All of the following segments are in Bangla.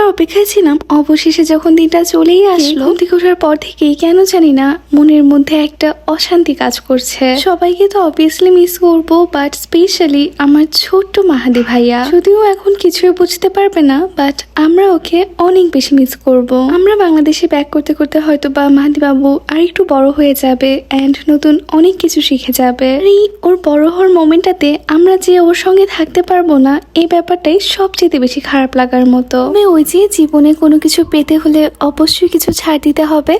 দিনটার অপেক্ষায় ছিলাম। অবশেষে যখন দিনটা চলেই আসলো থেকে ওঠার পর থেকেই কেন জানি না মনের মধ্যে একটা অশান্তি কাজ করছে। সবাইকে তো অবভিয়াসলি মিস করব বাট স্পেশালি আমার ছোট্ট মাহাদি ভাইয়া। যদিও এখন কিছুই বুঝতে পারবে না বাট আমরা ওকে অনেক বেশি মিস করব। আমরা বাংলাদেশে ব্যাক করতে করতে হয়তো বা মাহাদি বাবু আর একটু বড় হয়ে যাবে অ্যান্ড নতুন অনেক কিছু শিখে যাবে। এই ওর বড় হওয়ার মোমেন্টটাতে আমরা যে ওর সঙ্গে থাকতে পারব না এই ব্যাপারটাই সবচেয়ে বেশি খারাপ লাগার মতো। ওই যে জীবনে কোনো কিছু পেতে হলে অবশ্যই কিছু ছাড় দিতে হবে।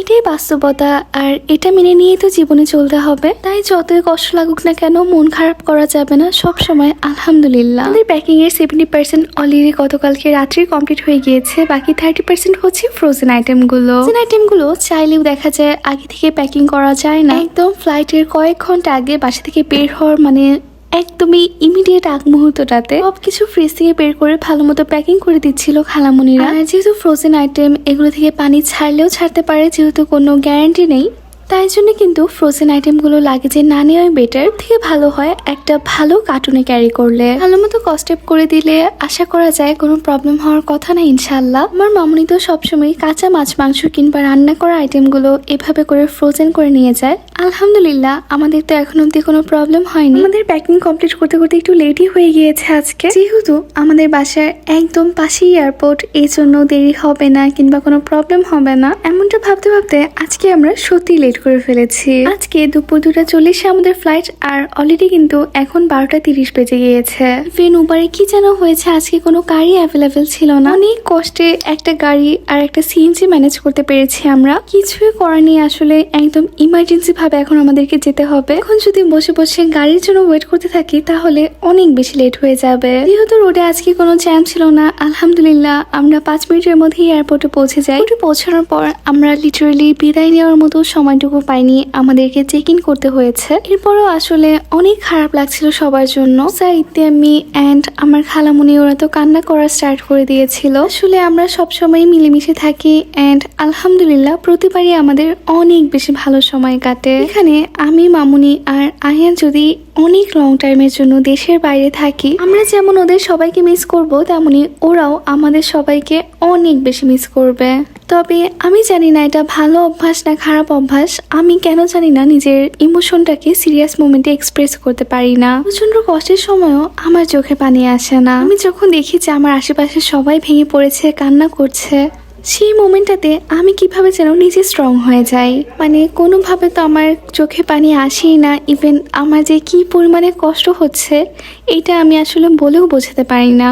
এটাই বাস্তবতা, আর এটা মেনে নিয়েই তো জীবনে চলতে হবে। তাই যতই কষ্ট লাগুক না কেন, মন খারাপ করা যাবে না। সব সময় আলহামদুলিল্লাহ। আমাদের প্যাকিং এর সেভেন্টি পার্সেন্ট অলরেডি গতকালকে রাত্রি কমপ্লিট হয়ে গিয়েছে। বাকি থার্টি পার্সেন্ট হচ্ছে ফ্রোজেন আইটেমগুলো ফ্রোজেন আইটেমগুলো চাইলেও দেখা যায় আগে থেকে প্যাকিং করা যায় না। একদম ফ্লাইটের কয়েক ঘণ্টা আগে বাসা থেকে বের হওয়ার মানে একদমই ইমিডিয়েট আগ মুহূর্তটাতে সব কিছু ফ্রিজ থেকে বের করে ভালো মতো প্যাকিং করে দিচ্ছিল খালামুনিরা। আর যেহেতু ফ্রোজেন আইটেম এগুলো থেকে পানি ছাড়লেও ছাড়তে পারে, যেহেতু কোনো গ্যারান্টি নেই তাই জন্য কিন্তু ফ্রোজেন আইটেমগুলো লাগেজে না নেওয়াই বেটার থেকে ভালো হয় একটা ভালো কার্টুনে ক্যারি করলে। ভালো মতো কস্টেপ করে দিলে আশা করা যায় কোনো প্রবলেম হওয়ার কথা না ইনশাল্লাহ আমার মামনি তো সবসময় কাঁচা মাছ, মাংস কিংবা রান্না করা আইটেমগুলো এভাবে করে ফ্রোজেন করে নিয়ে যায়। আলহামদুলিল্লাহ, আমাদের তো এখন অব্দি কোনো প্রবলেম হয়নি। আমাদের প্যাকিং কমপ্লিট করতে করতে একটু লেটই হয়ে গিয়েছে আজকে। যেহেতু আমাদের বাসার একদম পাশেই এয়ারপোর্ট এই জন্য দেরি হবে না কিংবা কোনো প্রবলেম হবে না। এমনটা ভাবতে ভাবতে আজকে আমরা সত্যি লেট করে ফেলেছি। আজকে দুপুর দুটা চল্লিশে আমাদের ফ্লাইট আর অলরেডি কিন্তু এখন বারোটা তিরিশ বেজে গিয়েছে। ইভেন উবারে কি যেন হয়েছে? আজকে কোনো গাড়ি অ্যাভেলেবেল ছিল না। অনেক কষ্টে একটা গাড়ি আর একটা সিএনজি ম্যানেজ করতে পেরেছি আমরা। কিছুই করার নেই আসলে, একদম ইমার্জেন্সি ভাবে এখন আমাদেরকে যেতে হবে। এখন যদি বসে বসে গাড়ির জন্য ওয়েট করতে থাকি, তাহলে অনেক বেশি লেট হয়ে যাবে। যেহেতু রোডে আজকে কোনো জ্যাম ছিল না, আলহামদুলিল্লাহ, আমরা পাঁচ মিনিটের মধ্যেই এয়ারপোর্টে পৌঁছে যাই। পৌঁছানোর পর আমরা লিটারালি বিদায় নেওয়ার মতো সময়টুকু পাইনি, আমাদেরকে চেক ইন করতে হয়েছে। এরপরও আসলে অনেক খারাপ লাগছিল সবার জন্য। সাইতে আমি অ্যান্ড আমার খালামুনি, ওরা তো কান্না করা স্টার্ট করে দিয়েছিল। আসলে আমরা সবসময় মিলেমিশে থাকি অ্যান্ড আলহামদুলিল্লাহ প্রতিবারই আমাদের অনেক বেশি ভালো সময় কাটে। এখানে আমি, মামুনি আর আয়ান যদি অনেক লং টাইমের জন্য দেশের বাইরে থাকি, আমরা যেমন ওদের সবাইকে মিস করব, তেমনি ওরাও আমাদের সবাইকে অনেক বেশি মিস করবে। তবে আমি জানি না এটা ভালো অভ্যাস না খারাপ অভ্যাস। আমি কেন জানি না নিজের ইমোশনটাকে সিরিয়াস মোমেন্টে এক্সপ্রেস করতে পারি না। প্রচণ্ড কষ্টের সময়ও আমার চোখে পানি আসে না। আমি যখন দেখি যে আমার আশেপাশে সবাই ভেঙে পড়েছে, কান্না করছে, সেই মোমেন্টটাতে আমি কীভাবে যেন নিজে স্ট্রং হয়ে যাই? মানে কোনোভাবে তো আমার চোখে পানি আসেই না ইভেন আমার যে কি পরিমাণে কষ্ট হচ্ছে এটা আমি আসলে বলেও বোঝাতে পারি না।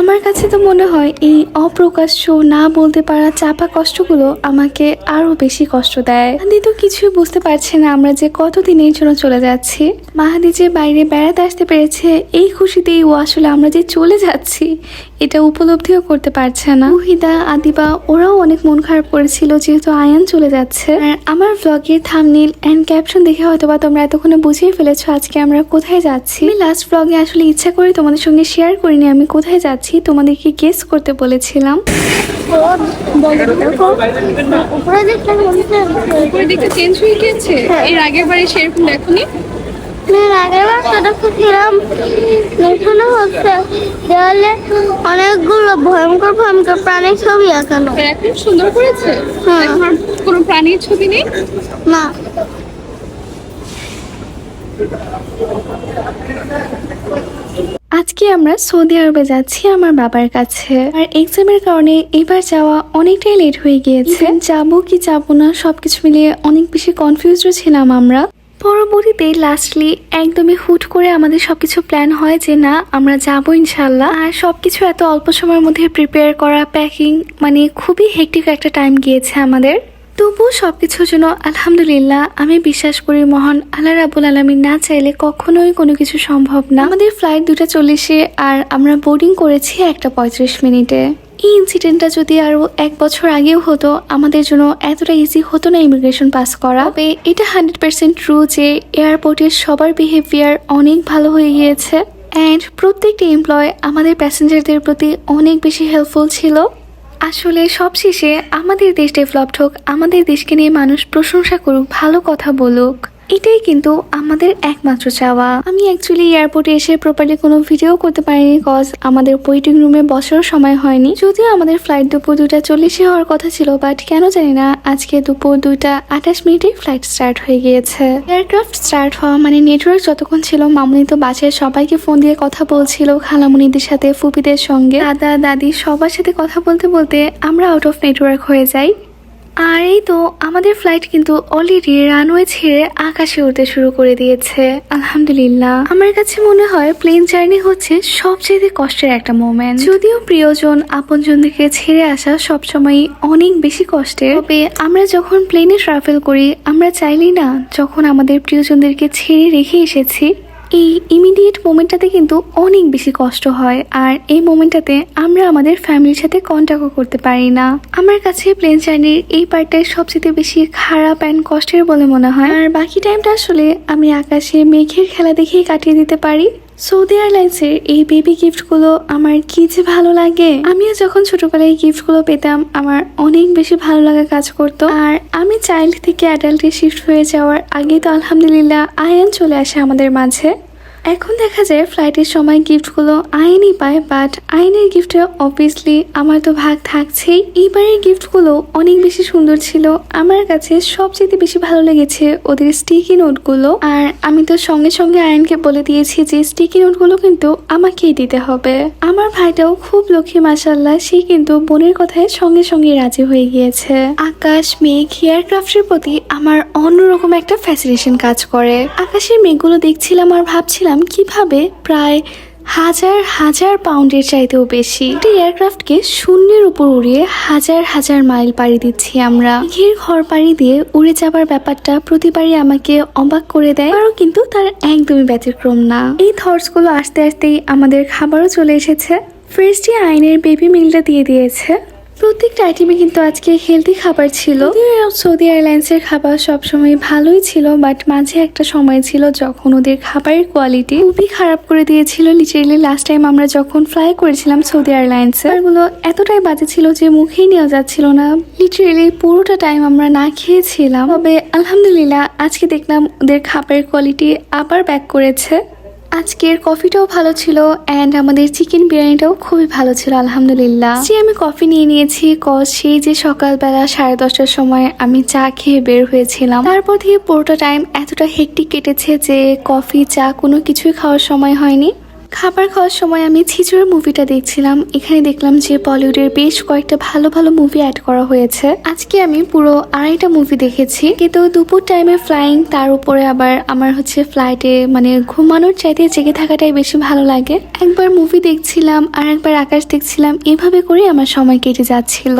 আমার কাছে তো মনে হয় এই অপ্রকাশ্য, না বলতে পারা চাপা কষ্টগুলো আমাকে আরও বেশি কষ্ট দেয়। মাহাদি তো কিছুই বুঝতে পারছে না আমরা যে কতদিনের জন্য চলে যাচ্ছি। মাহাদি যে বাইরে বেড়াতে আসতে পেরেছে, এই খুশিতেই ও আসলে আমরা যে চলে যাচ্ছি। এটা উপলব্ধিও করতে পারছে না। মুহিদা আদিবা ওরাও অনেক মন খারাপ করেছিল যেহেতু আয়ান চলে যাচ্ছে। আর আমার ব্লগের থামনিল অ্যান্ড ক্যাপশন দেখে হয়তো বা তোমরা এতক্ষণে বুঝিয়ে ফেলেছো আজকে আমরা কোথায় যাচ্ছি। আমি লাস্ট ব্লগে আসলে ইচ্ছা করে তোমাদের সঙ্গে শেয়ার করিনি আমি কোথায় যাচ্ছি তোমাদেরকে গেস করতে বলেছিলাম। উপরে দিকটা চেঞ্জ হয়ে গিয়েছে? এর আগের বারে সেরকম দেখোনি? আগের বার তো দেখেছিলাম এখানে হচ্ছে দেওয়ালে অনেকগুলো ভয়ঙ্কর ভয়ঙ্কর প্রাণীর ছবি আঁকানো। আর সুন্দর করেছে? হ্যাঁ। এখন কোনো প্রাণীর ছবি নেই? না। আজকে আমরা সৌদি আরবে যাচ্ছি আমার বাবার কাছে। আর এক্সামের কারণে এবার যাওয়া অনেকটাই লেট হয়ে গিয়েছে। যাব কি যাব না সবকিছু মিলিয়ে অনেক বেশি কনফিউজড ছিলাম আমরা। পরবর্তীতে লাস্টলি একদমই হুট করে আমাদের সবকিছু প্ল্যান হয় যে না, আমরা যাব ইনশাল্লাহ আর সবকিছু এত অল্প সময়ের মধ্যে প্রিপেয়ার করা প্যাকিং মানে খুবই হেক্টিক একটা টাইম গিয়েছে আমাদের। তবুও সবকিছুর জন্য আলহামদুলিল্লাহ, আমি বিশ্বাস করি মহান আল্লাহ রাবুল আলমী না চাইলে কখনোই কোনো কিছু সম্ভব না। আমাদের ফ্লাইট দুটা চল্লিশে, আর আমরা বোর্ডিং করেছি একটা পঁয়ত্রিশ মিনিটে। এই ইনসিডেন্টটা যদি আরও এক বছর আগেও হতো, আমাদের জন্য এতটা ইজি হতো না ইমিগ্রেশন পাস করা। তবে এটা হান্ড্রেড পার্সেন্ট ট্রু যে এয়ারপোর্টের সবার বিহেভিয়ার অনেক ভালো হয়ে গিয়েছে। অ্যান্ড প্রত্যেকটি এমপ্লয় আমাদের প্যাসেঞ্জারদের প্রতি অনেক বেশি হেল্পফুল ছিল। আসলে সবশেষে আমাদের দেশ ডেভেলপড হোক, আমাদের দেশকে নিয়ে মানুষ প্রশংসা করুক, ভালো কথা বলুক। এটাই কিন্তু আমাদের একমাত্র চাওয়া। আমি অ্যাকচুয়ালি এয়ারপোর্টে এসে প্রপারলি কোনো ভিডিও করতে পারিনি কজ আমাদের ওয়েটিং রুমে বসারও সময় হয়নি। যদিও আমাদের ফ্লাইট দুপুর দুইটা চল্লিশে হওয়ার কথা ছিল বাট কেন জানি না আজকে দুপুর দুইটা আঠাশ মিনিটেই ফ্লাইট স্টার্ট হয়ে গিয়েছে। এয়ারক্রাফট স্টার্ট হওয়া মানে নেটওয়ার্ক যতক্ষণ ছিল, মামুনি তো বাসায় সবাইকে ফোন দিয়ে কথা বলছিল, খালামুনিদের সাথে, ফুপিদের সঙ্গে। দাদা, দাদি সবার সাথে কথা বলতে বলতে আমরা আউট অফ নেটওয়ার্ক হয়ে যাই। আর এই তো আমাদের ফ্লাইট কিন্তু অলরেডি রানওয়ে ছেড়ে আকাশে উঠতে শুরু করে দিয়েছে। আলহামদুলিল্লাহ। আমার কাছে মনে হয় প্লেন জার্নি হচ্ছে সবচেয়ে কষ্টের একটা মোমেন্ট যদিও প্রিয়জন আপনজনদেরকে ছেড়ে আসা সবসময় অনেক বেশি কষ্টের। তবে আমরা যখন প্লেনে ট্রাভেল করি, আমরা চাইলেই না যখন আমাদের প্রিয়জনদেরকে ছেড়ে রেখে এসেছি এই ইমিডিয়েট মোমেন্টটাতে কিন্তু অনেক বেশি কষ্ট হয়। আর এই মোমেন্টটাতে আমরা আমাদের ফ্যামিলির সাথে কন্ট্যাক্টও করতে পারি না। আমার কাছে প্লেন জার্নির এই পার্টটাই সবচেয়ে বেশি খারাপ অ্যান্ড কষ্টের বলে মনে হয়। আর বাকি টাইমটা আসলে আমি আকাশে মেঘের খেলা দেখেই কাটিয়ে দিতে পারি। সৌদি এয়ারলাইন্সের এই বেবি গিফটগুলো আমার কি যে ভালো লাগে। আমিও যখন ছোটবেলায় গিফটগুলো পেতাম, আমার অনেক বেশি ভালো লাগা কাজ করতো। আর আমি চাইল্ড থেকে অ্যাডাল্টে শিফট হয়ে যাওয়ার আগে তো আলহামদুলিল্লাহ আয়ান চলে আসে আমাদের মাঝে। এখন দেখা যায় ফ্লাইটের সময় গিফটগুলো আইনই পায় বাট আইনের গিফটে অবভিয়াসলি আমার তো ভাগ থাকছেই। এইবারের গিফটগুলো অনেক বেশি সুন্দর ছিল। আমার কাছে সবচেয়ে বেশি ভালো লেগেছে ওদের স্টিকি নোটগুলো আর আমি তো সঙ্গে সঙ্গে আয়নকে বলে দিয়েছি যে স্টিকি নোটগুলো কিন্তু আমাকেই দিতে হবে। আমার ভাইটাও খুব লক্ষ্মী মাসাল্লাহ সে কিন্তু বোনের কথায় সঙ্গে সঙ্গে রাজি হয়ে গিয়েছে। আকাশ, মেঘ এয়ারক্রাফটের প্রতি আমার অন্যরকম একটা ফ্যাসিনেশন কাজ করে। আকাশের মেঘগুলো দেখছিলাম আর ভাবছিলাম কীভাবে প্রায় হাজার হাজার পাউন্ডের চাইতেও বেশি। একটি এয়ারক্রাফটকে শূন্যের উপর উড়িয়ে হাজার হাজার মাইল পাড়ি দিচ্ছি আমরা। মেঘের ঘর পাড়ি দিয়ে উড়ে যাবার ব্যাপারটা প্রতিবারই আমাকে অবাক করে দেয় আরও কিন্তু তার একদমই ব্যতিক্রম না। এই থটসগুলো আস্তে আস্তেই আমাদের খাবারও চলে এসেছে। ফ্রিজটি আইনের বেবি মিলটা দিয়ে দিয়েছে। প্রত্যেকটা আইটেমে কিন্তু আজকে হেলদি খাবার ছিল। সৌদি এয়ারলাইন্সের খাবার সবসময় ভালোই ছিল বাট মাঝে একটা সময় ছিল যখন ওদের খাবারের কোয়ালিটি খুবই খারাপ করে দিয়েছিল। লিটারেলি লাস্ট টাইম আমরা যখন ফ্লাই করেছিলাম সৌদি এয়ারলাইন্সে এগুলো এতটাই বাজে ছিল যে মুখেই নেওয়া যাচ্ছিল না। লিটারেলি পুরোটা টাইম আমরা না খেয়েছিলাম। তবে আলহামদুলিল্লাহ আজকে দেখলাম ওদের খাবারের কোয়ালিটি আবার ব্যাক করেছে। আজকের কফিটাও ভালো ছিল অ্যান্ড আমাদের চিকেন বিরিয়ানিটাও খুবই ভালো ছিল, আলহামদুলিল্লাহ। যে আমি কফি নিয়ে নিয়েছি ক সেই যে সকালবেলা সাড়ে দশটার সময় আমি চা খেয়ে বের হয়েছিলাম। তারপর থেকে পুরোটা টাইম এতটা হেকটিক কেটেছে যে কফি চা কোনো কিছুই খাওয়ার সময় হয়নি। খাবার খাওয়ার সময় আমি ছিচুরের মুভিটা দেখছিলাম। এখানে দেখলাম যে বলিউডের বেশ কয়েকটা ভালো ভালো মুভি অ্যাড করা হয়েছে। আজকে আমি পুরো আড়াইটা মুভি দেখেছি। কিন্তু দুপুর টাইমে ফ্লাইং তার উপরে আবার আমার হচ্ছে ফ্লাইটে মানে ঘুমানোর চাইতে জেগে থাকাটাই বেশি ভালো লাগে। একবার মুভি দেখছিলাম, আর একবার আকাশ দেখছিলাম, এভাবে করে আমার সময় কেটে যাচ্ছিল।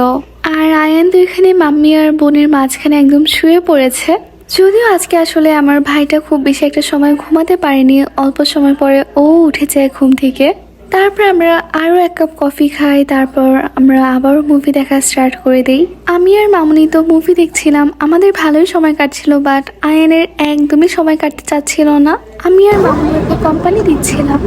আর আয়ান তো এখানে মাম্মি আর বোনের মাঝখানে একদম শুয়ে পড়েছে। যদিও আজকে আসলে আমার ভাইটা খুব বেশি একটা সময় ঘুমাতে পারেনি, অল্প সময় পরে ও উঠে যায় ঘুম থেকে। তারপর আমরা আরও এক কাপ কফি খাই, তারপর আমরা আবারও মুভি দেখা স্টার্ট করে দেই। আমি আর মামুনি তো মুভি দেখছিলাম, আমাদের ভালোই সময় কাটছিল বাট আয়নের একদমই সময় কাটতে চাচ্ছিল না। আমি আর মামুনি কোম্পানি দিচ্ছিলাম।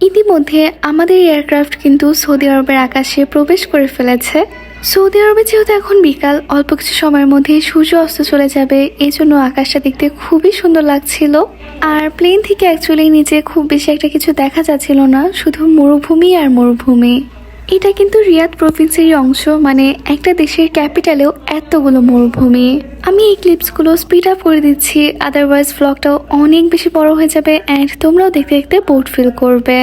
ইতিমধ্যে আমাদের এয়ারক্রাফট কিন্তু সৌদি আরবের আকাশে প্রবেশ করে ফেলেছে। সৌদি আরবে যেহেতু এখন বিকাল, অল্প কিছু সময়ের মধ্যে সূর্য অস্ত চলে যাবে এই জন্য আকাশটা দেখতে খুবই সুন্দর লাগছিল। আর প্লেন থেকে অ্যাকচুয়ালি নিচে খুব বেশি একটা কিছু দেখা যাচ্ছিল না, শুধু মরুভূমি আর মরুভূমি। এটা কিন্তু রিয়াদ প্রভিন্সেরই অংশ মানে একটা দেশের ক্যাপিটালেও এতগুলো মরুভূমি। আমি এই ক্লিপসগুলো স্পিড আপ করে দিচ্ছি আদারওয়াইজ ব্লগটাও অনেক বেশি বড় হয়ে যাবে অ্যান্ড তোমরাও দেখতে দেখতে বোর্ড ফিল করবে।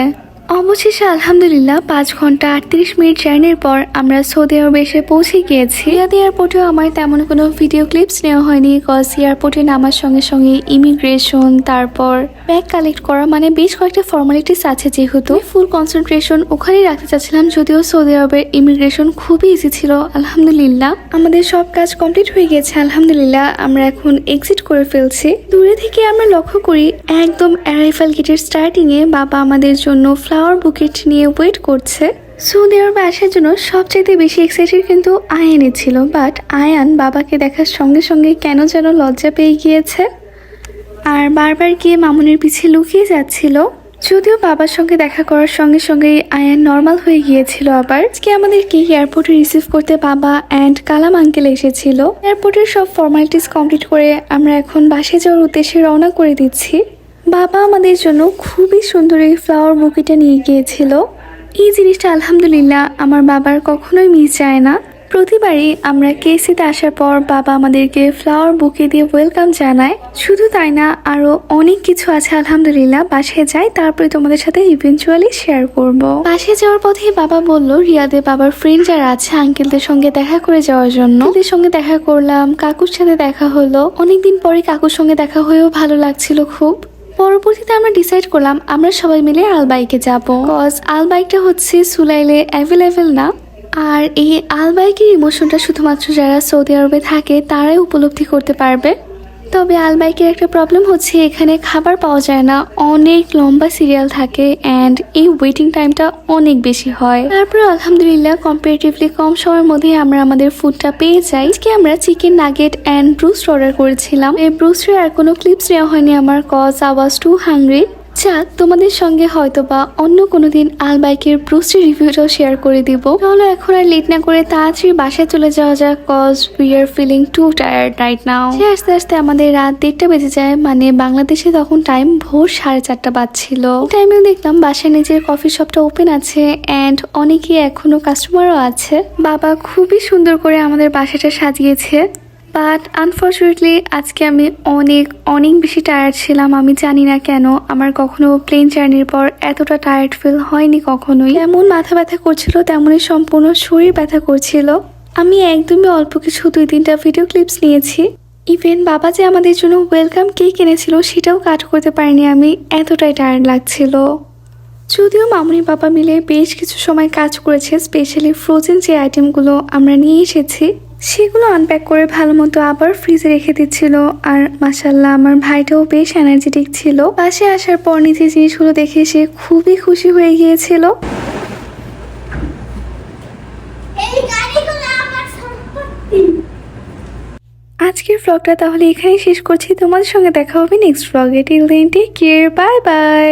অবশেষে আলহামদুলিল্লাহ পাঁচ ঘণ্টা আটত্রিশ মিনিট জার্নির পর আমরা সৌদি আরবে এসে পৌঁছে গিয়েছি। রিয়াদ এয়ারপোর্টেও আমার তেমন কোনো ভিডিও ক্লিপস নেওয়া হয়নি। কজ এয়ারপোর্টে নামার সঙ্গে সঙ্গে ইমিগ্রেশন, তারপর ব্যাগ কালেক্ট করা মানে বেশ কয়েকটা ফর্মালিটিস আছে যেহেতু। ফুল কনসেন্ট্রেশন ওখানেই রাখতে চাচ্ছিলাম, যদিও সৌদি আরবের ইমিগ্রেশন খুবই ইজি ছিল। আলহামদুলিল্লাহ। আমাদের সব কাজ কমপ্লিট হয়ে গেছে আলহামদুলিল্লাহ আমরা এখন এক্সিট করে ফেলছি। দূরে থেকে আমরা লক্ষ্য করি, একদম অ্যারাইভাল গেটের স্টার্টিংয়ে বাবা আমাদের জন্য ফ্লাওয়ার বুকেট নিয়ে ওয়েট করছে। সৌদি আরবে আসার জন্য সবচাইতে বেশি এক্সাইটেড কিন্তু আয়ানই ছিল বাট আয়ান বাবাকে দেখার সঙ্গে সঙ্গে কেন যেন লজ্জা পেয়ে গিয়েছে। আর বারবার গিয়ে মামুনের পিছিয়ে লুকিয়ে যাচ্ছিল। যদিও বাবার সঙ্গে দেখা করার সঙ্গে সঙ্গে আয়ান নর্মাল হয়ে গিয়েছিল আবার। আজকে আমাদেরকে এয়ারপোর্টে রিসিভ করতে বাবা অ্যান্ড কালাম আঙ্কেল এসেছিল। এয়ারপোর্টের সব ফর্মালিটিস কমপ্লিট করে আমরা এখন বাসে যাওয়ার উদ্দেশ্যে রওনা করে দিচ্ছি। বাবা আমাদের জন্য খুবই সুন্দর এই ফ্লাওয়ার বুকিটা নিয়ে গিয়েছিল। এই জিনিসটা আলহামদুলিল্লাহ আমার বাবার কখনোই মিস যায় না। প্রতিবারই আমরা কেসিতে আসার পর বাবা আমাদেরকে ফ্লাওয়ার বুকে দিয়ে ওয়েলকাম জানায়। শুধু তাই না, আরও অনেক কিছু আছে আলহামদুলিল্লাহ। বাসায় যাই, তারপরে তোমাদের সাথে ইভেনচুয়ালি শেয়ার করব। বাসে যাওয়ার পথে বাবা বলল রিয়াদে বাবার ফ্রেন্ড যারা আছে আঙ্কেলদের সঙ্গে দেখা করে যাওয়ার জন্য। ওদের সঙ্গে দেখা করলাম, কাকুর সাথে দেখা হলো। অনেকদিন পরে কাকুর সঙ্গে দেখা হয়েও ভালো লাগছিল খুব। পরবর্তীতে আমরা ডিসাইড করলাম আমরা সবাই মিলে আলবাইকে যাব। কজ আলবাইকটা হচ্ছে সুলাইলে অ্যাভেলেবেল না। আর এই আলবাইকের ইমোশনটা শুধুমাত্র যারা সৌদি আরবে থাকে, তারাই উপলব্ধি করতে পারবে। তবে আলবাইকের একটা প্রবলেম হচ্ছে, এখানে খাবার পাওয়া যায় না। অনেক লম্বা সিরিয়াল থাকে অ্যান্ড এই ওয়েটিং টাইমটা অনেক বেশি হয়। তারপর আলহামদুলিল্লাহ কম্পারেটিভলি কম সময়ের মধ্যে আমরা আমাদের ফুডটা পেয়ে যাই। আজকে আমরা chicken nugget and broast order করেছিলাম। এই ব্রুস্টের আর কোনো ক্লিপস নেওয়া হয়নি। আমার কজ আওয়াজ টু হাংরি যাক তোমাদের সঙ্গে হয়তো বা অন্য কোনো দিন আলবাইকের ব্রুস্টের রিভিউটাও শেয়ার করে দিব। তাহলে এখন আর লেট না করে তাড়াতাড়ি বাসায় চলে যাওয়া যাক cause we are feeling too tired right now সে আস্তে আস্তে আমাদের রাত দেড়টা বেজে যায় মানে বাংলাদেশে তখন টাইম ভোর সাড়ে চারটা বাজছিল। টাইমেও দেখলাম বাসায় নিজের কফি শপটা ওপেন আছে অ্যান্ড অনেকে এখনও কাস্টমারও আছে। বাবা খুবই সুন্দর করে আমাদের বাসাটা সাজিয়েছে। বাট আনফর্চুনেটলি আজকে আমি অনেক অনেক বেশি টায়ার্ড ছিলাম, আমি জানি না কেন। আমার কখনো প্লেন জার্নির পর এতটা টায়ার্ড ফিল হয়নি কখনোই। এমন মাথা ব্যথা করছিল, তেমনই সম্পূর্ণ শরীর ব্যথা করছিল। আমি একদমই অল্প কিছু দুই তিনটা ভিডিও ক্লিপস নিয়েছি। ইভেন বাবা যে আমাদের জন্য ওয়েলকাম কেক এনেছিল, সেটাও কাট করতে পারিনি আমি। এতটাই টায়ার্ড লাগছিল। যদিও মামুনি বাবা মিলে বেশ কিছু সময় কাজ করেছে স্পেশালি ফ্রোজেন যে আইটেমগুলো আমরা নিয়ে এসেছি। সেগুলো আনপ্যাক করে ভালো মতো আবার ফ্রিজে রেখে দিচ্ছিল। আর মাসাল্লাহ আমার ভাইটাও বেশ এনার্জেটিক ছিল। পাশে আসার পর নিজের জিনিসগুলো দেখে সে খুবই খুশি হয়ে গিয়েছিল। আজকের ব্লগটা তাহলে এখানেই শেষ করছি। তোমাদের সঙ্গে দেখা হবে নেক্সট ব্লগে till then take care bye bye